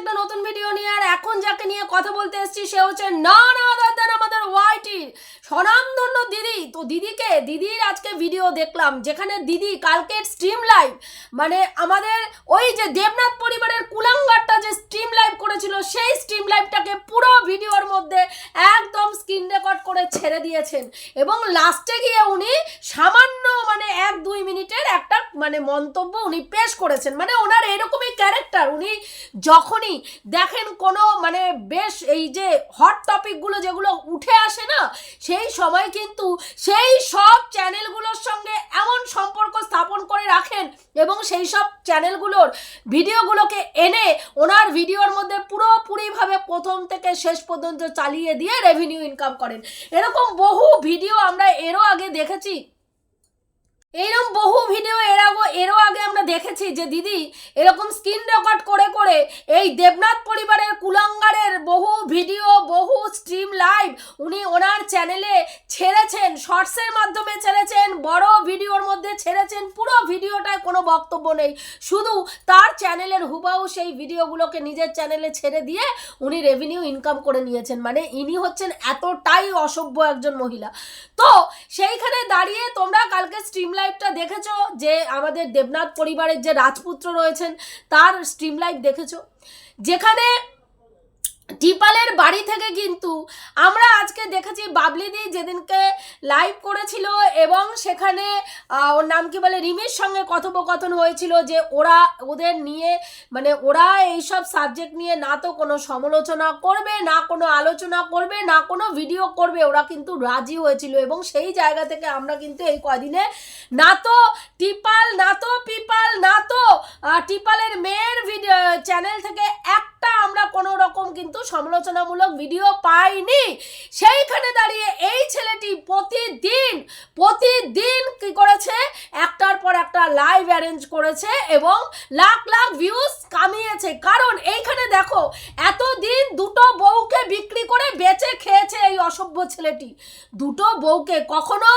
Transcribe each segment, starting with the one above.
একটা নতুন ভিডিও নিয়ে আর এখন যাকে নিয়ে কথা বলতে এসেছি, সে হচ্ছে না না দাদা আমাদের ওয়াইটির স্বনামধন্য দিদি। তো দিদিকে, দিদির আজকে ভিডিও দেখলাম, যেখানে দিদি কালকে স্ট্রিম লাইভ মানে আমাদের ওই যে দেবনাথ পরিবারের কুলাঙ্গারটা যে স্ট্রিম লাইভ করেছিল, সেই স্ট্রিম লাইভটাকে পুরো ভিডিওর মধ্যে একদম স্ক্রিন রেকর্ড করে ছেড়ে দিয়েছেন। এবং লাস্টে গিয়ে উনি সামান্য মানে এক দুই মিনিটের একটা মানে মন্তব্য উনি পেশ করেছেন। মানে ওনার এরকমই ক্যারেক্টার উনি যখনই দেখেন কোনো মানে বেশ এই যে হট টপিকগুলো যেগুলো উঠে আসে না, সেই সময় কিন্তু সেই সব চ্যানেলগুলোর সঙ্গে এমন সম্পর্ক স্থাপন করে রাখেন এবং সেই সব চ্যানেলগুলোর ভিডিওগুলোকে এনে ওনার ভিডিওর মধ্যে পুরোপুরিভাবে প্রথম থেকে শেষ পর্যন্ত চালিয়ে দিয়ে রেভিনিউ ইনকাম করেন। এরকম বহু ভিডিও আমরা এরও আগে দেখেছি। এইরকম বহু ভিডিও এর আগে, এরও আগে আমরা দেখেছি যে দিদি এরকম স্ক্রিন রেকর্ড করে করে এই দেবনাথ পরিবারের কুলাঙ্গারের বহু ভিডিও বহু স্ট্রিম লাইভ উনি ওনার চ্যানেলে ছেড়েছেন শর্টসের মাধ্যমে ছেড়েছেন মধ্যে ছেড়েছেন, পুরো ভিডিওটায় কোনো বক্তব্য নেই। শুধু তার চ্যানেলের হুবাহু সেই ভিডিওগুলোকে নিজের চ্যানেলে ছেড়ে দিয়ে উনি রেভিনিউ ইনকাম করে নিয়েছেন। মানে ইনি হচ্ছেন এতটাই অসভ্য একজন মহিলা। তো সেইখানে দাঁড়িয়ে তোমরা কালকে স্ট্রিম লাইভটা দেখেছ যে আমাদের দেবনাথ পরিবারের যে রাজপুত্র রয়েছেন, তার স্ট্রিম লাইভ দেখেছ? যেখানে টিপালের বাড়ি থেকে কিন্তু আমরা আজকে দেখেছি বাবলিদি যেদিনকে লাইভ করেছিল এবং সেখানে ওর নাম কি বলে, রিমির সঙ্গে কথোপকথন হয়েছিল যে ওরা ওদের নিয়ে মানে ওরা এইসব সাবজেক্ট নিয়ে না তো কোনো সমালোচনা করবে, না কোনো আলোচনা করবে, না কোনো ভিডিও করবে, ওরা কিন্তু রাজি হয়েছিল এবং সেই জায়গা থেকে আমরা কিন্তু এই কদিনে না তো টিপাল না তো পিপাল, না তো টিপালের মেয়ের ভিডিও চ্যানেল থেকে একটা আমরা কোনো রকম কিন্তু সমালোচনামূলক ভিডিও পাইনি। সেইখানে দাঁড়িয়ে এই ছেলেটি প্রতিদিন প্রতিদিন কি করেছে? একটার পর একটা লাইভ অ্যারেঞ্জ করেছে এবং লাখ লাখ ভিউজ কামিয়েছে। কারণ এইখানে দেখো, এতদিন দুটো বউকে বিক্রি করে বেচে খেয়েছে এই অসভ্য ছেলেটি। দুটো বউকে কখনো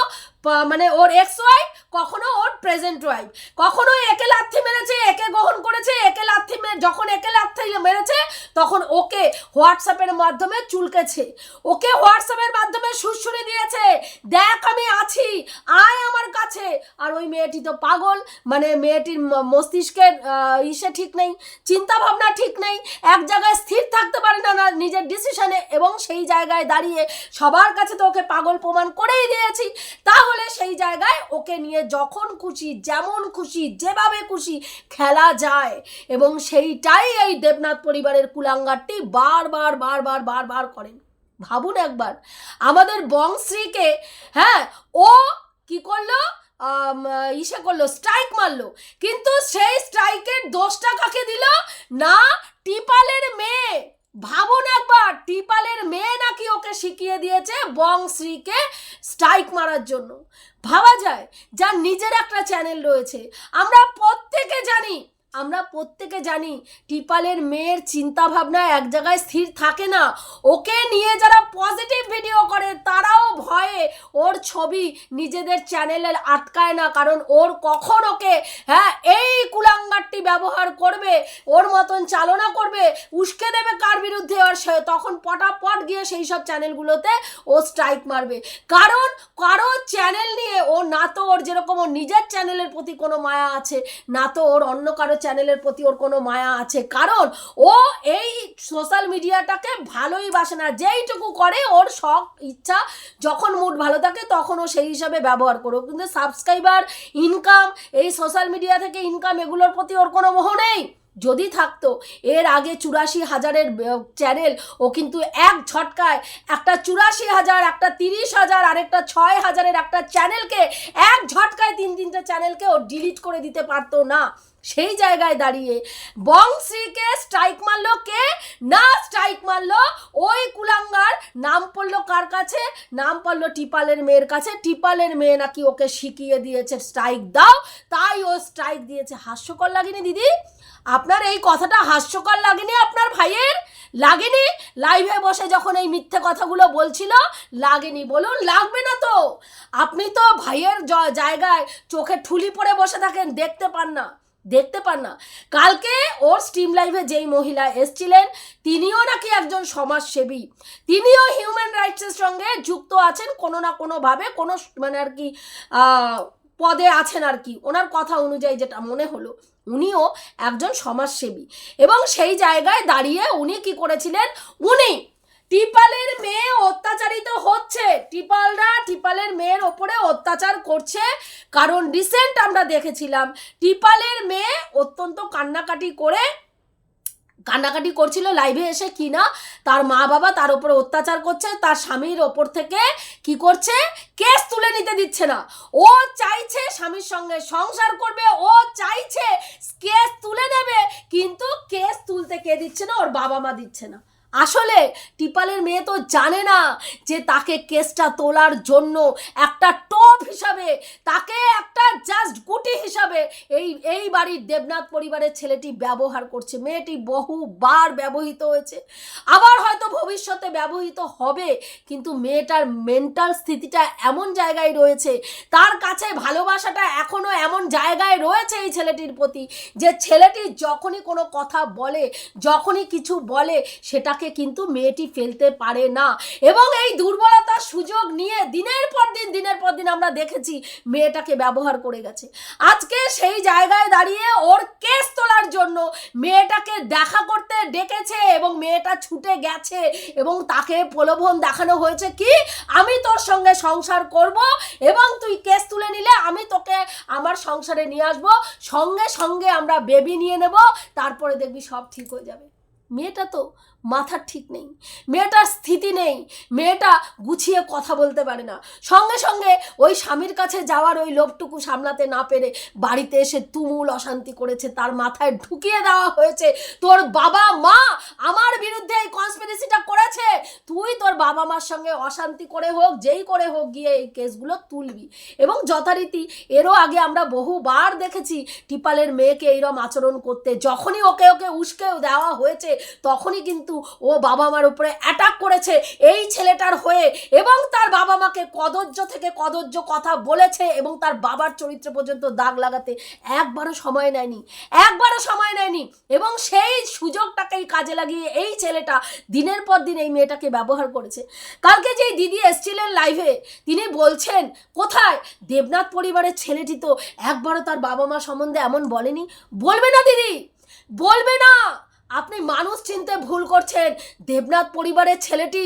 মানে ওর এক্স ওয়াইফ কখনো ওর প্রেজেন্ট ওয়াইফ কখনো একে লাথি মেরেছে, একে গ্রহণ করেছে, একে লাথি মেরে, যখন একে লাথি মেরেছে, তখন ওকে হোয়াটসঅ্যাপের মাধ্যমে চুলকেছে। ওকে হোয়াটসঅ্যাপের মাধ্যমে সুরসুরি দিয়েছে, দেখ আমি আছি, আয় আমার কাছে। আর ওই মেয়েটি তো পাগল মানে মেয়েটির মস্তিষ্কের ইসে ঠিক নেই চিন্তা ভাবনা ঠিক নেই, এক জায়গায় স্থির থাকতে পারে না না, নিজের ডিসিশনে এবং সেই জায়গায় দাঁড়িয়ে সবার কাছে তো ওকে পাগল প্রমাণ করেই দিয়েছি। তাহলে সেই জায়গায় ওকে নিয়ে যখন খুশি, যেমন খুশি, যেভাবে খুশি খেলা যায়। এবং সেইটাই এই দেবনাথ পরিবারের কুলাঙ্গারটি বারবার বারবার বারবার করেন। ভাবুন একবার, আমাদের বংশ্রীকে হ্যাঁ ও কি করল? ইসে করল স্ট্রাইক মারলো। কিন্তু সেই স্ট্রাইকের দোষটা কাকে দিল? না, টিপালের মেয়ে। ভাবুন একবার, টিপালের মেয়ে নাকি ওকে শিখিয়ে দিয়েছে বংশ্রীকে স্ট্রাইক মারার জন্য। ভাবা যায়, যার নিজের একটা চ্যানেল রয়েছে। আমরা প্রত্যেকে জানি আমরা প্রত্যেকে জানি টিপালের মেয়ের চিন্তা ভাবনা এক জায়গায় স্থির থাকে না। ওকে নিয়ে যারা পজিটিভ ভিডিও করে, তারাও ভয়ে ওর ছবি নিজেদের চ্যানেলে আটকায় না। কারণ ওর কখন ওকে হ্যাঁ এই কুলাঙ্গারটি ব্যবহার করবে, ওর মতন চালনা করবে, উস্কে দেবে কার বিরুদ্ধে সে তখন পটাপট গিয়ে সেই সব চ্যানেলগুলোতে ও স্ট্রাইক মারবে। কারণ কারও চ্যানেল নিয়ে ও, না তো ওর যেরকম ওর নিজের চ্যানেলের প্রতি কোনো মায়া আছে, না তো ওর অন্য কারও চ্যানেলের প্রতি ওর কোনো মায়া আছে। কারণ ও এই সোশ্যাল মিডিয়াটাকে ভালোই বাসে না। যেইটুকু করে, ওর শখ, ইচ্ছা, যখন মুড ভালো থাকে, তখন ও সেই হিসাবে ব্যবহার করো। কিন্তু সাবস্ক্রাইবার ইনকাম এই সোশ্যাল মিডিয়া থেকে ইনকাম এগুলোর প্রতি ওর কোনো মোহ নেই। যদি থাকতো, এর আগে চুরাশি হাজারের চ্যানেল ও কিন্তু এক ঝটকায় একটা চুরাশি হাজার, একটা তিরিশ হাজার, আরেকটা ছয় হাজারের একটা চ্যানেলকে এক ঝটকায় তিন তিনটে চ্যানেলকে ও ডিলিট করে দিতে পারতো না। সেই জায়গায় দাঁড়িয়ে বংশ্রীকে স্ট্রাইক মারলো কে? না স্ট্রাইক মারলো, ওই কুলাঙ্গার। নাম পড়ল কার কাছে? নাম পড়ল টিপালের মেয়ের কাছে। টিপালের মেয়ে নাকি ওকে শিখিয়ে দিয়েছে স্ট্রাইক দাও। তাই ও স্ট্রাইক দিয়েছে। হাস্যকর লাগেনি দিদি? আপনার এই কথাটা হাস্যকর লাগেনি আপনার ভাইয়ের? লাগেনি? লাইভে বসে যখন এই মিথ্যে কথাগুলো বলছিল, লাগেনি। বলুন, লাগবে না তো। আপনি তো ভাইয়ের জায়গায় চোখে ঠুলি পরে বসে থাকেন, দেখতে পান না। দেখতে পান না। কালকে ওর স্ট্রিম লাইভে যেই মহিলা এসছিলেন, তিনিও নাকি একজন সমাজসেবী। তিনিও হিউম্যান রাইটসের সঙ্গে যুক্ত আছেন, কোনো না কোনোভাবে কোনো মানে আর কি পদে আছেন আর কি। ওনার কথা অনুযায়ী যেটা মনে হলো, উনিও একজন সমাজসেবী। এবং সেই জায়গায় দাঁড়িয়ে উনি কি করেছিলেন, উনি টিপালের মেয়ে অত্যাচারিত হচ্ছে। টিপালরা টিপালের মেয়ের ওপরে অত্যাচার করছে, কারণ রিসেন্ট আমরা দেখেছিলাম, টিপালের মেয়ে অত্যন্ত কান্নাকাটি করে, কান্নাকাটি করছিল লাইভে এসে কিনা, তার মা বাবা তার উপরে অত্যাচার করছে, তার স্বামীর ওপর থেকে কি করছে? কেস তুলে নিতে দিচ্ছে না। ও চাইছে স্বামীর সঙ্গে সংসার করবে, ও চাইছে কেস তুলে নেবে, কিন্তু কেস তুলতে কে দিচ্ছে না? ওর বাবা মা দিচ্ছে না। আসলে টিপালের মেয়ে তো জানে না যে তাকে কেসটা তোলার জন্য একটা টোপ হিসাবে, তাকে একটা জাস্ট গুটি হিসাবে এই এই বাড়ির দেবনাথ পরিবারের ছেলেটি ব্যবহার করছে। মেয়েটি বহুবার ব্যবহৃত হয়েছে। আবার হয়তো ভবিষ্যতে ব্যবহৃত হবে, কিন্তু মেয়েটার মেন্টাল স্থিতিটা এমন জায়গায় রয়েছে, তার কাছে ভালোবাসাটা এখনও এমন জায়গায় রয়েছে এই ছেলেটির প্রতি যে ছেলেটি যখনই কোনো কথা বলে, যখনই কিছু বলে, সেটাকে কিন্তু মেয়েটি ফেলতে পারে না। এবং এই দুর্বলতার সুযোগ নিয়ে দিনের পর দিন, দিনের পর দিন আমরা দেখেছি মেয়েটাকে ব্যবহার করে গেছে। আজকে সেই জায়গায় দাঁড়িয়ে ওর কেস তোলার জন্য মেয়েটাকে দেখা করতে ডেকেছে এবং মেয়েটা ছুটে গেছে এবং তাকে প্রলোভন দেখানো হয়েছে কি, আমি তোর সঙ্গে সংসার করব এবং তুই কেস তুলে নিলে আমি তোকে আমার সংসারে নিয়ে আসব, সঙ্গে সঙ্গে আমরা বেবি নিয়ে নেব, তারপরে দেখবি সব ঠিক হয়ে যাবে। মেয়েটা তো মাথার ঠিক নেই। মেয়েটার স্থিতি নেই। মেয়েটা গুছিয়ে কথা বলতে পারে না। সঙ্গে সঙ্গে ওই স্বামীর কাছে যাওয়ার ওই লোভটুকু সামলাতে না পেরে বাড়িতে এসে তুমুল অশান্তি করেছে। তার মাথায় ঢুকিয়ে দেওয়া হয়েছে, তোর বাবা মা আমার বিরুদ্ধে এই কনস্পিরেসিটা করেছে। তুই তোর বাবা মার সঙ্গে অশান্তি করে হোক, যেই করে হোক গিয়ে এই কেসগুলো তুলবি। এবং যথারীতি এরও আগে আমরা বহুবার দেখেছি টিপালের মেয়েকে এইরম আচরণ করতে। যখনই ওকে ওকে উস্কেও দেওয়া হয়েছে, তখনই কিন্তু ও বাবা মার উপরে অ্যাটাক করেছে। এই ছেলেটার হয়ে এবং তার বাবা মাকে কদর্য থেকে কদর্য কথা বলেছে এবং তার বাবার চরিত্র পর্যন্ত দাগ লাগাতে একবারও সময় নেয়নি। একবারও সময় নেয়নি। এবং সেই সুযোগটাকেই কাজে লাগিয়ে এই ছেলেটা দিনের পর দিন এই মেয়েটাকে ব্যবহার করেছে। কালকে যেই দিদি এসছিলেন লাইভে তিনি বলছেন, কোথায়? দেবনাথ পরিবারের ছেলেটি তো একবারও তার বাবা মা সম্বন্ধে এমন বলেনি? বলবে না দিদি! বলবে না! আপনি মানুষ চিনতে ভুল করছেন। দেবনাথ পরিবারের ছেলেটি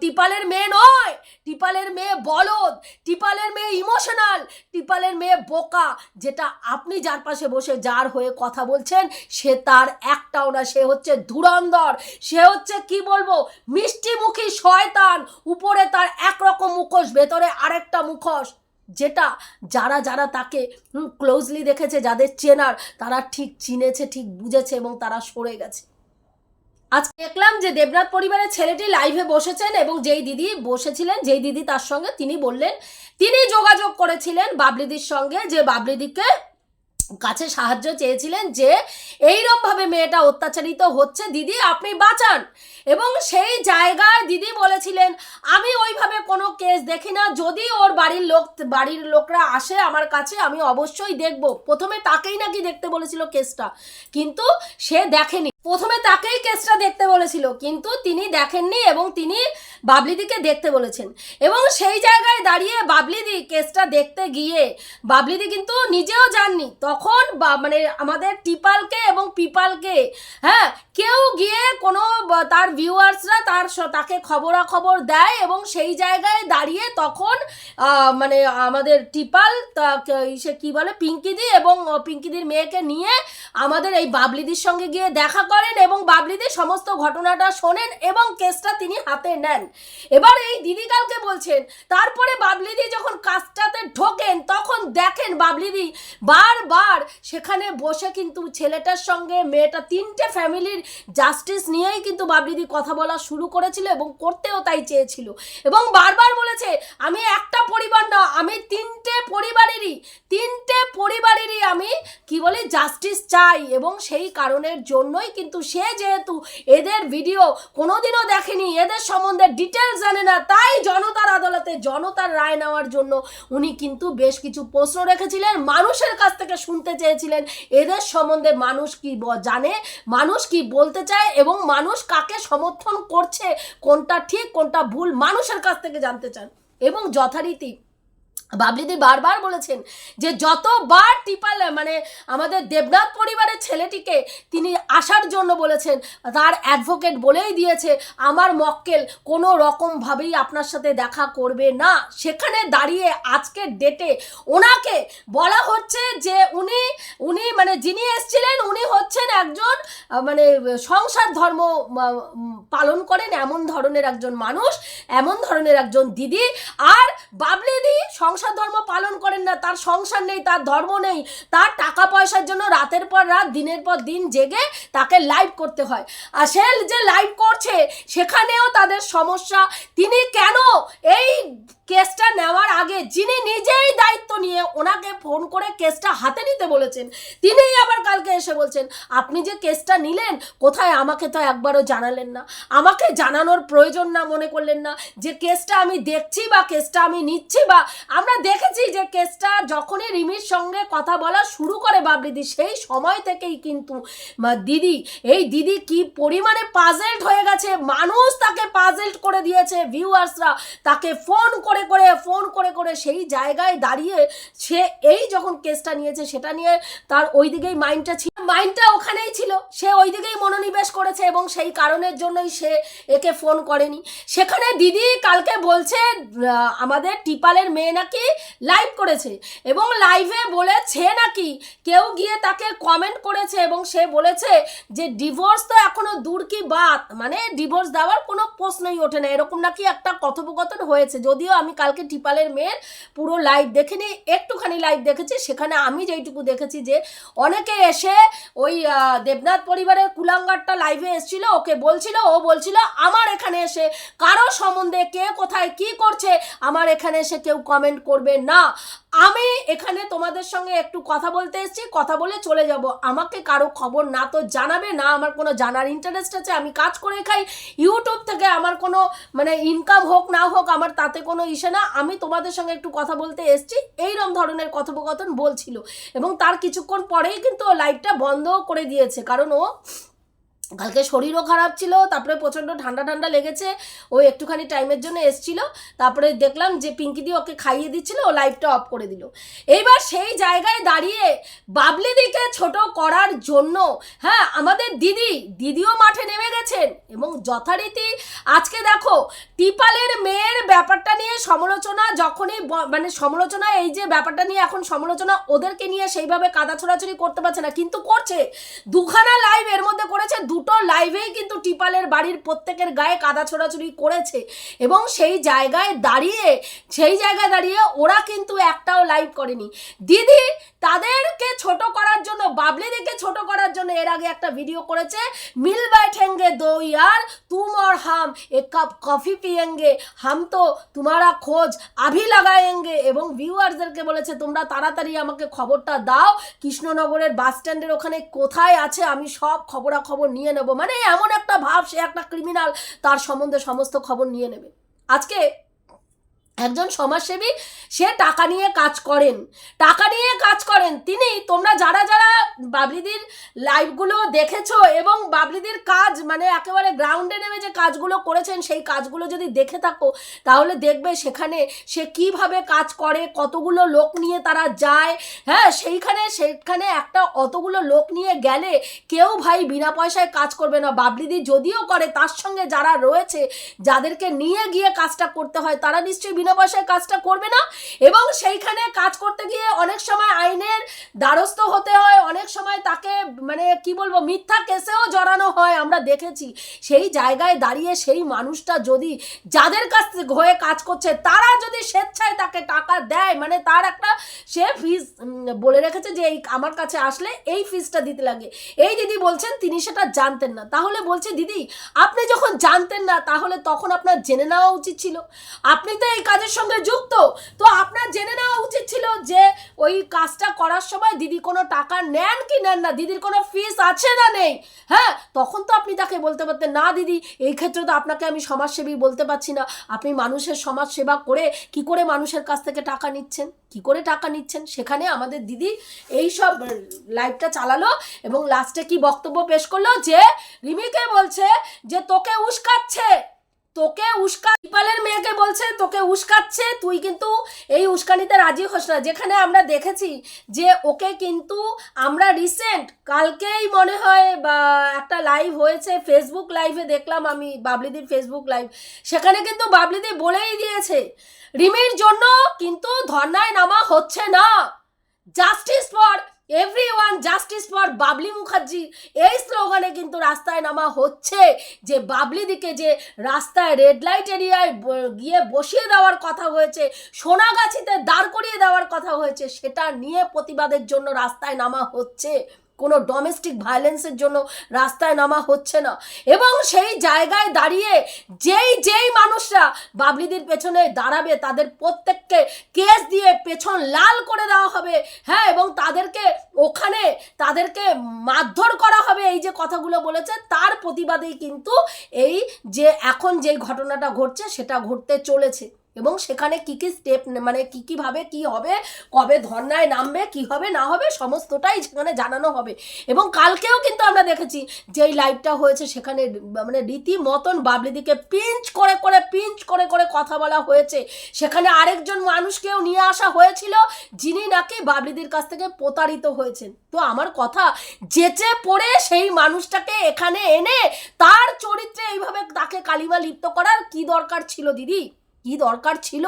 টিপালের মেয়ে নয়। টিপালের মেয়ে বলদ, টিপালের মেয়ে ইমোশনাল টিপালের মেয়ে বোকা। যেটা আপনি যার পাশে বসে যার হয়ে কথা বলছেন, সে তার একটাও না, সে হচ্ছে ধুরন্ধর। সে হচ্ছে, কি বলব, মিষ্টিমুখী শয়তান। উপরে তার একরকম মুখোশ, ভেতরে আরেকটা মুখোশ। যেটা যারা যারা তাকে ক্লোজলি দেখেছে, যাদের চেনার, তারা ঠিক চিনেছে, ঠিক বুঝেছে এবং তারা সরে গেছে। আজকে দেখলাম যে দেবনাথ পরিবারের ছেলেটি লাইভে বসেছেন এবং যেই দিদি বসেছিলেন, যেই দিদি তার সঙ্গে তিনি বললেন, তিনি যোগাযোগ করেছিলেন বাবলিদির সঙ্গে যে বাবলিদিকে কাছে সাহায্য চেয়েছিলেন যে এইরমভাবে মেয়েটা অত্যাচারিত হচ্ছে, দিদি আপনি বাঁচান। এবং সেই জায়গায় দিদি বলেছিলেন, আমি ওইভাবে কোনো কেস দেখি না। যদি ওর বাড়ির লোক, বাড়ির লোকরা আসে আমার কাছে, আমি অবশ্যই দেখব। প্রথমে তাকেই নাকি দেখতে বলেছিল কেসটা। কিন্তু সে দেখেনি। প্রথমে তাকেই কেসটা দেখতে বলেছিল, কিন্তু তিনি দেখেননি এবং তিনি বাবলিদিকে দেখতে বলেছেন। এবং সেই জায়গায় দাঁড়িয়ে বাবলিদি কেসটা দেখতে গিয়ে বাবলিদি কিন্তু নিজেও যাননি তখন মানে আমাদের টিপালকে এবং পিপালকে হ্যাঁ কেউ গিয়ে কোনো তার ভিউয়ার্সরা তার তাকে খবরাখবর দেয় এবং সেই জায়গায় দাঁড়িয়ে তখন মানে আমাদের টিপাল সে কি বলে, পিঙ্কিদি এবং পিঙ্কিদির মেয়েকে নিয়ে আমাদের এই বাবলিদির সঙ্গে গিয়ে দেখা করেন এবং বাবলিদি সমস্ত ঘটনাটা শোনেন এবং কেসটা তিনি হাতে নেন। এবার এই দিদি কালকে বলছেন, তারপরে বাবলিদি যখন কাজটাতে ঢোকেন, তখন দেখেন বাবলিদি বারবার সেখানে বসে কিন্তু ছেলেটার সঙ্গে, মেয়েটা তিনটে ফ্যামিলির জাস্টিস নিয়েই কিন্তু বাবলিদি কথা বলা শুরু করেছিল এবং করতেও তাই চেয়েছিল। এবং বারবার বলেছে, আমি একটা পরিবার না, আমি তিনটে পরিবারেরই তিনটে পরিবারেরই আমি কি বলি জাস্টিস চাই এবং সেই কারণের জন্যই কিন্তু সে যেহেতু এদের ভিডিও কোনোদিনও দেখেনি, এদের সম্বন্ধে ডিটেলস জানে না, তাই জনতার আদালতে জনতার রায় নেওয়ার জন্য উনি কিন্তু বেশ কিছু প্রশ্ন রেখেছিলেন, মানুষের কাছ থেকে শুনতে চেয়েছিলেন, এদের সম্বন্ধে মানুষ কি জানে, মানুষ কি বলতে চায় এবং মানুষ কাকে সমর্থন করছে কোনটা ঠিক, কোনটা ভুল, মানুষের কাছ থেকে জানতে চান। এবং যথারীতি বাবলিদি বারবার বলেছেন যে যতবার টিপাল মানে আমাদের দেবনাথ পরিবারের ছেলেটিকে তিনি আসার জন্য বলেছেন, তার অ্যাডভোকেট বলেই দিয়েছে, আমার মক্কেল কোনো রকমভাবেই আপনার সাথে দেখা করবে না। সেখানে দাঁড়িয়ে আজকের ডেটে ওনাকে বলা হচ্ছে যে উনি উনি মানে যিনি এসছিলেন, উনি হচ্ছেন একজন মানে সংসার ধর্ম পালন করেন এমন ধরনের একজন মানুষ, এমন ধরনের একজন দিদি। আর বাবলিদি সংসার ধর্ম পালন করেন না, তার সংসার নেই, তার ধর্ম নেই, তার টাকা পয়সার জন্য রাতের পর রাত, দিনের পর দিন জেগে তাকে লাইভ করতে হয়। আর সে যে লাইভ করছে, সেখানেও তাদের সমস্যা। তিনি কেন এই কেসটা নেওয়ার আগে যিনি নিজেই দায়িত্ব নিয়ে ওনাকে ফোন করে কেসটা হাতে নিতে বলেছেন, তিনিই আবার কালকে এসে বলছেন, আপনি যে কেসটা নিলেন, কোথায় আমাকে তো একবারও জানালেন না? আমাকে জানানোর প্রয়োজন না মনে করলেন না? যে কেসটা আমি দেখছি বা কেসটা আমি নিচ্ছি বা আমরা দেখেছি যে কেসটা যখনই রিমির সঙ্গে কথা বলা শুরু করে বাবলিদি, সেই সময় থেকেই কিন্তু দিদি, এই দিদি কি পরিমাণে পাজেল্ট হয়ে গেছে? মানুষ তাকে পাজেল্ট করে দিয়েছে ভিউয়ার্সরা তাকে ফোন করে করে করে, ফোন করে করে সেই জায়গায় দাঁড়িয়ে সে এই যখন কেসটা নিয়েছে সেটা নিয়ে তার ওই দিকেই মাইন্ডটা ছিল। মাইন্ডটা ওখানেই ছিল। সে ওই দিকেই মনোনিবেশ করেছে এবং সেই কারণের জন্যই সে একে ফোন করেনি। সেখানে দিদি কালকে বলছে আমাদের টিপালের মেয়ে নাকি লাইভ করেছে এবং লাইভে বলেছে নাকি, কেউ গিয়ে তাকে কমেন্ট করেছে এবং সে বলেছে যে ডিভোর্স তো এখনও দূর কি বাত? মানে ডিভোর্স দেওয়ার কোনো প্রশ্নই ওঠে না। এরকম নাকি একটা কথোপকথন হয়েছে। যদিও আমি কালকে টিপালের মেয়ের পুরো লাইভ দেখিনি, একটুখানি লাইভ দেখেছি, সেখানে আমি যেইটুকু দেখেছি যে অনেকে এসে ওই দেবনাথ পরিবারের কুলাঙ্গারটা লাইভে এসেছিল, ওকে বলছিল, ও বলছিল, আমার এখানে এসে কারও সম্বন্ধে কে কোথায় কি করছে, আমার এখানে এসে কেউ কমেন্ট করবে না। আমি এখানে তোমাদের সঙ্গে একটু কথা বলতে এসেছি, কথা বলে চলে যাব। আমাকে কারও খবর না তো জানাবে, না আমার কোনো জানার ইন্টারেস্ট আছে, আমি কাজ করে খাই। ইউটিউব থেকে আমার কোনো মানে ইনকাম হোক, না হোক, আমার তাতে কোনো ইসে না। আমি তোমাদের সঙ্গে একটু কথা বলতে এসেছি এইরকম ধরনের কথোপকথন বলছিল। এবং তার কিছুক্ষণ পরেই কিন্তু লাইভটা বন্ধও করে দিয়েছে, কারণ ও কালকে শরীরও খারাপ ছিল, তারপরে প্রচণ্ড ঠান্ডা ঠান্ডা লেগেছে ও একটুখানি টাইমের জন্য এসছিল, তারপরে দেখলাম যে পিঙ্কি দি ওকে খাইয়ে দিচ্ছিল, ও লাইফটা অফ করে দিল। এইবার সেই জায়গায় দাঁড়িয়ে বাবলি দিকে ছোট করার জন্য হ্যাঁ আমাদের দিদি, দিদিও মাঠে নেমে করেছেন এবং যথারীতি আজকে দেখো টিপালের মেয়ের ব্যাপারটা নিয়ে সমালোচনা, যখনই মানে সমালোচনা, এই যে ব্যাপারটা নিয়ে এখন সমালোচনা, ওদেরকে নিয়ে সেইভাবে কাদা ছোড়াছড়ি করতে পারছে না। কিন্তু করছে। দুখানা লাইভ এর মধ্যে করেছে, দুটো লাইভেই কিন্তু টিপালের বাড়ির প্রত্যেকের গায়ে কাদা ছোড়াছুড়ি করেছে। এবং সেই জায়গায় দাঁড়িয়ে, সেই জায়গায় দাঁড়িয়ে ওরা কিন্তু একটাও লাইভ করেনি। দিদি, তাদেরকে ছোট করার জন্য বাবলিদিকে ছোট করার জন্য এর আগে একটা ভিডিও করেছে মিল বাই ঠেঙ্গে दो यार तुम और हम एक कप कॉफी पियेंगे हम तो तुम्हारा খোঁজ আভি লাগায়েঙ্গে এবং ভিউয়ার্সদেরকে বলেছে তোমরা তাড়াতাড়ি আমাকে খবরটা দাও কৃষ্ণনগরের বাস স্ট্যান্ডের ওখানে কোথায় আছে আমি সব খবরাখবর নিয়ে নেব মানে এমন একটা ভাব সে একটা ক্রিমিনাল তার সম্বন্ধে সমস্ত খবর নিয়ে নেবে আজকে একজন সমাজসেবী, সে টাকা নিয়ে কাজ করেন। টাকা নিয়ে কাজ করেন। তিনি, তোমরা যারা যারা বাবলিদির লাইভগুলো দেখেছ এবং বাবলিদির কাজ মানে একেবারে গ্রাউন্ডে নেমে যে কাজগুলো করেছেন, সেই কাজগুলো যদি দেখে থাকো, তাহলে দেখবে সেখানে সে কীভাবে কাজ করে, কতগুলো লোক নিয়ে তারা যায়। হ্যাঁ সেইখানে সেখানে একটা অতগুলো লোক নিয়ে গেলে কেউ ভাই বিনা পয়সায় কাজ করবে না। বাবলিদি যদিও করে, তার সঙ্গে যারা রয়েছে, যাদেরকে নিয়ে গিয়ে কাজটা করতে হয়, তারা নিশ্চয়ই বিনা পয়সায় কাজটা করবে না এবং সেইখানে কাজ করতে গিয়ে অনেক সময় আইনের দ্বারস্থ হতে হয়, অনেক সময় তাকে মানে কি বলব, মিথ্যা কেসেও জড়ানো হয়, আমরা দেখেছি। সেই জায়গায় দাঁড়িয়ে সেই মানুষটা যদি যাদের কাছ হয়ে কাজ করছে, তারা যদি স্বেচ্ছায় তাকে টাকা দেয় মানে তার একটা সে ফিস বলে রেখেছে যে এই আমার কাছে আসলে এই ফিসটা দিতে লাগে। এই দিদি বলছেন তিনি সেটা জানতেন না। তাহলে বলছে, দিদি, আপনি যখন জানতেন না, তাহলে তখন আপনার জেনে নেওয়া উচিত ছিল। আপনি তো এই কাজের সঙ্গে যুক্ত। তো আপনার জেনে নেওয়া উচিত ছিল যে, ওই কাজটা করার সময় দিদি কোনো টাকা নেন কি নেন না, দিদির কোনো ফিস আছে না নেই। হ্যাঁ তখন তো আপনি তাকে বলতে পারতেন, না দিদি, এই ক্ষেত্রে তো আপনাকে আমি সমাজসেবী বলতে পারছি না। আপনি মানুষের সমাজ সেবা করে কি করে মানুষের কাছ থেকে টাকা নিচ্ছেন? কি করে টাকা নিচ্ছেন? সেখানে আমাদের দিদি এই সব লাইভটা চালালো এবং লাস্টে কি বক্তব্য পেশ করল যে, রিমিকে বলছে যে, তোকে উস্কাচ্ছে, তোকে উস্কা ইপালের মেয়েকে বলছে, তোকে উস্কাচ্ছে, তুই কিন্তু এই উস্কানিতে রাজি হোস না। যেখানে আমরা দেখেছি যে ওকে কিন্তু আমরা রিসেন্ট কালকেই মনে হয় বা একটা লাইভ হয়েছে ফেসবুক লাইভে দেখলাম আমি, বাবলিদির ফেসবুক লাইভ সেখানে কিন্তু বাবলিদি বলেই দিয়েছে, রিমির জন্য কিন্তু ধর্নায় নামা হচ্ছে না। Justice for everyone justice for Babli Mukherjee এই স্লোগানে কিন্তু রাস্তায় নামা হচ্ছে যে বাবলি দিকে যে রাস্তায় রেড লাইট এরিয়ায় গিয়ে বসিয়ে দেওয়ার কথা হয়েছে, সোনাগাছিতে দাঁড় করিয়ে দেওয়ার কথা হয়েছে, সেটা নিয়ে প্রতিবাদের জন্য রাস্তায় নামা হচ্ছে। কোনো ডোমেস্টিক ভায়োলেন্সের জন্য রাস্তায় নামা হচ্ছে না। এবং সেই জায়গায় দাঁড়িয়ে যেই যেই মানুষরা বাবলিদির পেছনে দাঁড়াবে, তাদের প্রত্যেককে কেস দিয়ে পেছন লাল করে দেওয়া হবে। হ্যাঁ এবং তাদেরকে ওখানে তাদেরকে মারধর করা হবে, এই যে কথাগুলো বলেছে তার প্রতিবাদেই কিন্তু এই যে এখন যেই ঘটনাটা ঘটছে, সেটা ঘটতে চলেছে। এবং সেখানে কি কি স্টেপ মানে কি কীভাবে কি হবে, কবে ধর্নায় নামবে, কি হবে, না হবে, সমস্তটাই সেখানে জানানো হবে। এবং কালকেও কিন্তু আমরা দেখেছি যেই লাইভটা হয়েছে সেখানে মানে রীতিমতন বাবলিদিকে পিঞ্চ করে করে পিঞ্চ করে করে কথা বলা হয়েছে। সেখানে আরেকজন মানুষকেও নিয়ে আসা হয়েছিল, যিনি নাকি বাবলিদির কাছ থেকে প্রতারিত হয়েছেন। তো আমার কথা, যেচে পড়ে সেই মানুষটাকে এখানে এনে তার চরিত্রে এইভাবে তাকে কালিমা লিপ্ত করার কি দরকার ছিল দিদি? কি দরকার ছিল?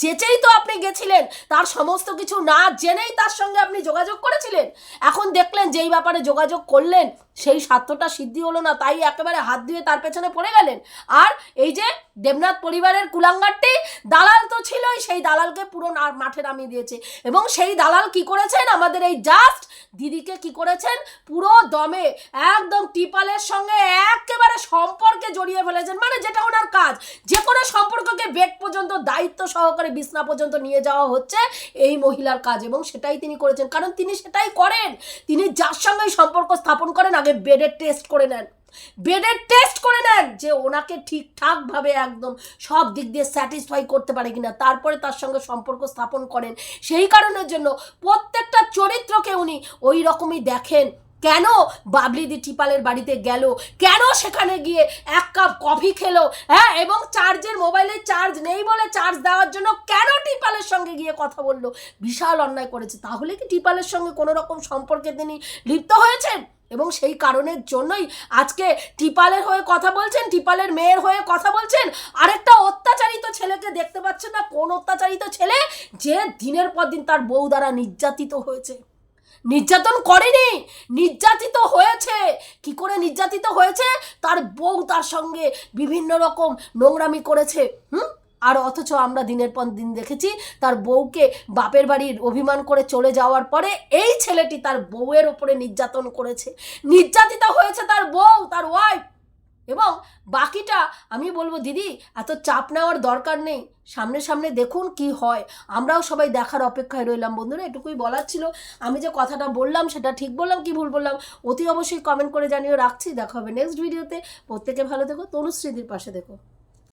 যেচেই তো আপনি গেছিলেন, তার সমস্ত কিছু না জেনেই তার সঙ্গে আপনি যোগাযোগ করেছিলেন। এখন দেখলেন যেই ব্যাপারে যোগাযোগ করলেন, সেই স্বার্থটা সিদ্ধি হলো না, তাই একেবারে হাত দিয়ে তার পেছনে পড়ে গেলেন। আর এই যে দেবনাথ পরিবারের কুলাঙ্গারটি, দালাল তো ছিলই, সেই দালালকে পুরো মাঠে নামিয়ে দিয়েছে। এবং সেই দালাল কি করেছেন? আমাদের এই জাস্ট দিদিকে কি করেছেন? পুরো দমে, একদম টিপালের সঙ্গে একেবারে সম্পর্কে জড়িয়ে ফেলেছেন। মানে যেটা ওনার কাজ, যে কোনো সম্পর্ককে বেড পর্যন্ত দায়িত্ব সহকারে বিছনা পর্যন্ত নিয়ে যাওয়া হচ্ছে এই মহিলার কাজ এবং সেটাই তিনি করেছেন। কারণ তিনি সেটাই করেন। তিনি যার সঙ্গে সম্পর্ক স্থাপন করেন, আগে বেডের টেস্ট করে নেন। বেডের টেস্ট করে নেন যে ওনাকে ঠিকঠাকভাবে একদম সব দিক দিয়ে স্যাটিসফাই করতে পারে কিনা, তারপরে তার সঙ্গে সম্পর্ক স্থাপন করেন। সেই কারণের জন্য প্রত্যেকটা চরিত্রকে উনি ওই রকমই দেখেন। কেন বাবলিদি টিপালের বাড়িতে গেল? কেন সেখানে গিয়ে এক কাপ কফি খেলো? হ্যাঁ এবং চার্জের মোবাইলে চার্জ নেই বলে চার্জ দেওয়ার জন্য কেন টিপালের সঙ্গে গিয়ে কথা বলল? বিশাল অন্যায় করেছে। তাহলে কি টিপালের সঙ্গে কোনো রকম সম্পর্কে তিনি লিপ্ত হয়েছেন? এবং সেই কারণের জন্যই আজকে টিপালের হয়ে কথা বলছেন, টিপালের মেয়ের হয়ে কথা বলছেন? আরেকটা অত্যাচারিত ছেলেকে দেখতে পাচ্ছেন না? কোন অত্যাচারিত ছেলে? যে দিনের পর দিন তার বউ দ্বারা নির্যাতিত হয়েছে। নির্যাতন করেনি, নির্যাতিত হয়েছে। কি করে নির্যাতিত হয়েছে? তার বউ তার সঙ্গে বিভিন্ন রকম নোংরামি করেছে, হুম? আর অথচ আমরা দিনের পর দিন দেখেছি, তার বউকে বাপের বাড়ির অভিমান করে চলে যাওয়ার পরে এই ছেলেটি তার বউয়ের ওপরে নির্যাতন করেছে। নির্যাতিত হয়েছে তার বউ, তার ওয়াইফ এবং বাকিটা আমি বলব, দিদি, এত চাপ নেওয়ার দরকার নেই। সামনে সামনে দেখুন কি হয়। আমরাও সবাই দেখার অপেক্ষায় রইলাম। বন্ধুরা, এটুকুই বলার ছিল। আমি যে কথাটা বললাম, সেটা ঠিক বললাম কি ভুল বললাম, অতি অবশ্যই কমেন্ট করে জানিয়ে রাখছি। দেখা হবে নেক্সট ভিডিওতে প্রত্যেকে ভালো দেখো তনুশ্রীদির পাশে দেখো